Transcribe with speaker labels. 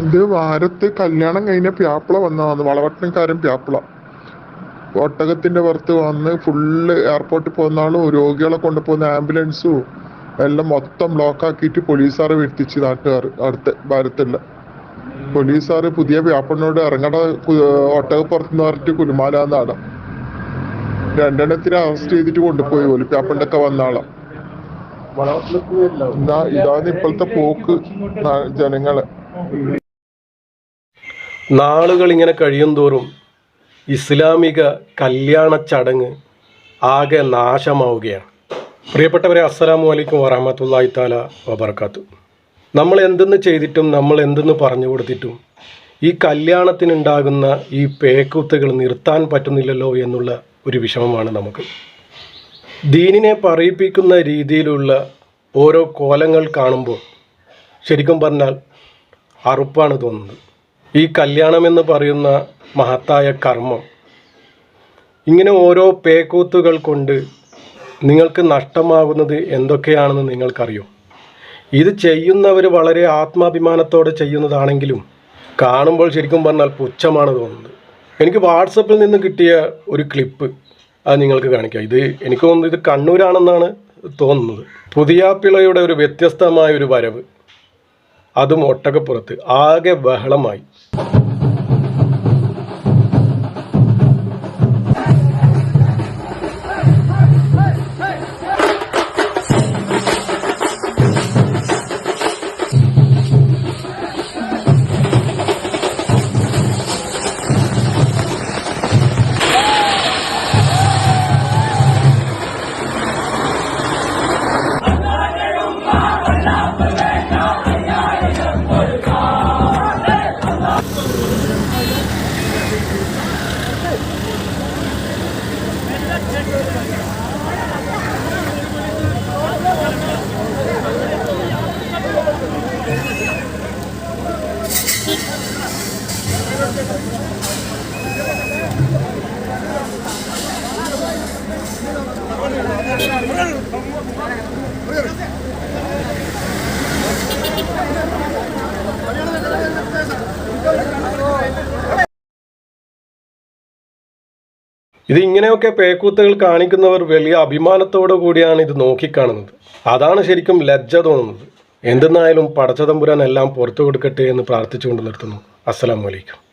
Speaker 1: ഇത് വാരത്ത് കല്യാണം കഴിഞ്ഞ പ്യാപ്പിള വന്നതാണ്. വളവട്ടണക്കാരൻ പ്യാപ്പിള. ഒട്ടകത്തിന്റെ പുറത്ത് വന്ന് ഫുള്ള് എയർപോർട്ടിൽ പോകുന്ന ആളും രോഗികളെ കൊണ്ടുപോകുന്ന ആംബുലൻസും എല്ലാം മൊത്തം ബ്ലോക്ക് ആക്കിയിട്ട് പോലീസുകാരെ വെട്ടിച്ച് നാട്ടുകാർ അടുത്ത ഭാരത്തില്ല. പോലീസുകാർ പുതിയ വ്യാപ്പനോട് ഇറങ്ങട ഒട്ടകപ്പുറത്ത് പറഞ്ഞിട്ട് കുലുമാലാന്നാണ് രണ്ടെണ്ണത്തിന് അറസ്റ്റ് ചെയ്തിട്ട് കൊണ്ടുപോയി പോലും വ്യാപ്പന്റെ ഒക്കെ വന്ന ആളാ. എന്നാ ഇതാണ് ഇപ്പോഴത്തെ പോക്ക് ജനങ്ങളെ.
Speaker 2: നാളുകൾ ഇങ്ങനെ കഴിയും തോറും ഇസ്ലാമിക കല്യാണ ചടങ്ങ് ആകെ നാശമാവുകയാണ്. പ്രിയപ്പെട്ടവരെ അസ്സലാമു അലൈക്കും വറഹമത്തല്ലാഹി താല വബർക്കാത്തു നമ്മൾ എന്തെന്ന് ചെയ്തിട്ടും നമ്മൾ എന്തെന്ന് പറഞ്ഞു കൊടുത്തിട്ടും ഈ കല്യാണത്തിനുണ്ടാകുന്ന ഈ പേക്കൂത്തുകൾ നിർത്താൻ പറ്റുന്നില്ലല്ലോ എന്നുള്ള ഒരു വിഷമമാണ് നമുക്ക്. ദീനിനെ പറയിപ്പിക്കുന്ന രീതിയിലുള്ള ഓരോ കോലങ്ങൾ കാണുമ്പോൾ ശരിക്കും പറഞ്ഞാൽ അറുപ്പാണ് തോന്നുന്നത്. ഈ കല്യാണം എന്ന് പറയുന്ന മഹത്തായ കർമ്മം. ഇങ്ങനെ ഓരോ പേക്കൂത്തുകൾ കൊണ്ട് നിങ്ങൾക്ക് നഷ്ടമാകുന്നത് എന്തൊക്കെയാണെന്ന് നിങ്ങൾക്കറിയോ? ഇത് ചെയ്യുന്നവർ വളരെ ആത്മാഭിമാനത്തോടെ ചെയ്യുന്നതാണെങ്കിലും കാണുമ്പോൾ ശരിക്കും പറഞ്ഞാൽ പുച്ഛമാണ് തോന്നുന്നത്. എനിക്ക് വാട്സപ്പിൽ നിന്ന് കിട്ടിയ ഒരു ക്ലിപ്പ് അത് നിങ്ങൾക്ക് കാണിക്കാം. ഇത് എനിക്ക് തോന്നുന്നത് ഇത് കണ്ണൂരാണെന്നാണ് തോന്നുന്നത്. പുതിയാപ്പിളയുടെ ഒരു വ്യത്യസ്തമായ ഒരു വരവ്. അതും ഒട്ടകപ്പുറത്ത്. ആകെ ബഹളമായി. ഇത് ഇങ്ങനെയൊക്കെ പേക്കൂത്തുകൾ കാണിക്കുന്നവർ വലിയ അഭിമാനത്തോടു കൂടിയാണ് ഇത് നോക്കിക്കാണുന്നത്. അതാണ് ശരിക്കും ലജ്ജ തോന്നുന്നത്. എന്തെന്നായാലും പടച്ചതമ്പുരാൻ എല്ലാം പുറത്തു കൊടുക്കട്ടെ എന്ന് പ്രാർത്ഥിച്ചുകൊണ്ട് നിർത്തുന്നു. അസ്സലാമു അലൈക്കും.